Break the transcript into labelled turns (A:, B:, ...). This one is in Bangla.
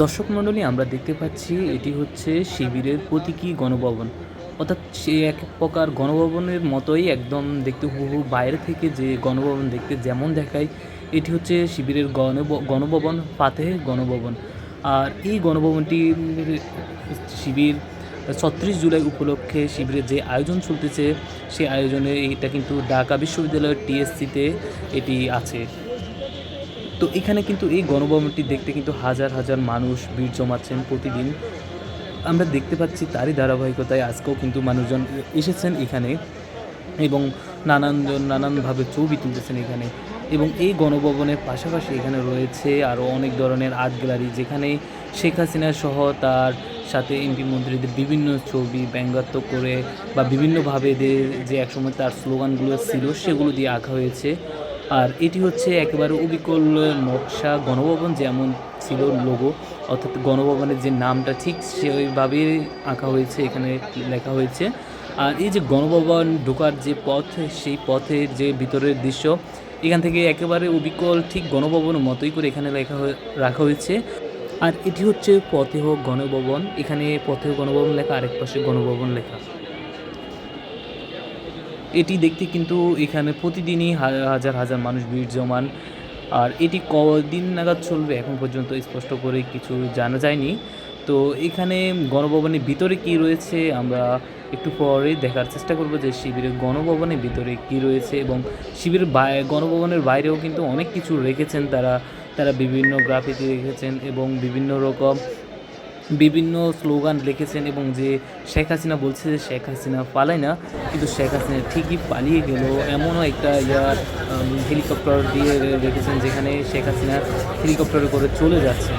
A: দর্শক মণ্ডলী, আমরা দেখতে পাচ্ছি এটি হচ্ছে শিবিরের প্রতীকী গণভবন। অর্থাৎ সে এক প্রকার গণভবনের মতোই একদম দেখতে হুহু। বাইরে থেকে যে গণভবন দেখতে যেমন দেখায়, এটি হচ্ছে শিবিরের গণ গণভবন, ফাতেহ গণভবন। আর এই গণভবনটি শিবির ছত্রিশ জুলাই উপলক্ষে শিবিরের যে আয়োজন চলতেছে সেই আয়োজনে এটা কিন্তু ঢাকা বিশ্ববিদ্যালয়ের টিএসসিতে এটি আছে। তো এখানে কিন্তু এই গণভবনটি দেখতে কিন্তু হাজার হাজার মানুষ ভিড় জমাচ্ছেন প্রতিদিন। আমরা দেখতে পাচ্ছি তারই ধারাবাহিকতায় আজকেও কিন্তু মানুষজন এসেছেন এখানে এবং নানানজন নানানভাবে ছবি তুলতেছেন এখানে এবং এই গণভবনের পাশাপাশি এখানে রয়েছে আরও অনেক ধরনের আর্ট গ্যালারি যেখানে শেখ হাসিনা সহ তার সাথে এমপি মন্ত্রীদের বিভিন্ন ছবি ব্যঙ্গাত্মক করে বা বিভিন্নভাবে এদের যে একসময় তার স্লোগানগুলো ছিল সেগুলো দিয়ে আঁকা হয়েছে। আর এটি হচ্ছে একেবারে অবিকল নকশা গণভবন যেমন ছিল লোগো অর্থাৎ গণভবনের যে নামটা ঠিক সেইভাবে আঁকা হয়েছে, এখানে লেখা হয়েছে। আর এই যে গণভবন ঢোকার যে পথ, সেই পথের যে ভিতরের দৃশ্য, এখান থেকে একেবারে অবিকল ঠিক গণভবনের মতোই করে এখানে লেখা রাখা হয়েছে। আর এটি হচ্ছে পথেহ গণভবন, এখানে পথেহ গণভবন লেখা, আরেক পাশে গণভবন লেখা। এটি দেখতে কিন্তু এখানে প্রতিদিনই হাজার হাজার মানুষ ভিড় জমান। আর এটি কদিন নাগাদ চলবে এখন পর্যন্ত স্পষ্ট করে কিছু জানা যায়নি। তো এখানে গণভবনের ভিতরে কি রয়েছে আমরা একটু পরে দেখার চেষ্টা করব যে শিবিরের গণভবনের ভিতরে কি রয়েছে এবং শিবিরের গণভবনের বাইরেও কিন্তু অনেক কিছু রেখেছেন তারা। তারা বিভিন্ন গ্রাফিতি রেখেছেন এবং বিভিন্ন রকম বিভিন্ন স্লোগান লিখেছেন এবং যে শেখ হাসিনা বলছে যে শেখ হাসিনা পালায় না, কিন্তু শেখ হাসিনা ঠিকই পালিয়ে গেল। এমনও একটা ইয়ার হেলিকপ্টার দিয়ে রেখেছেন যেখানে শেখ হাসিনা হেলিকপ্টারে করে চলে যাচ্ছেন।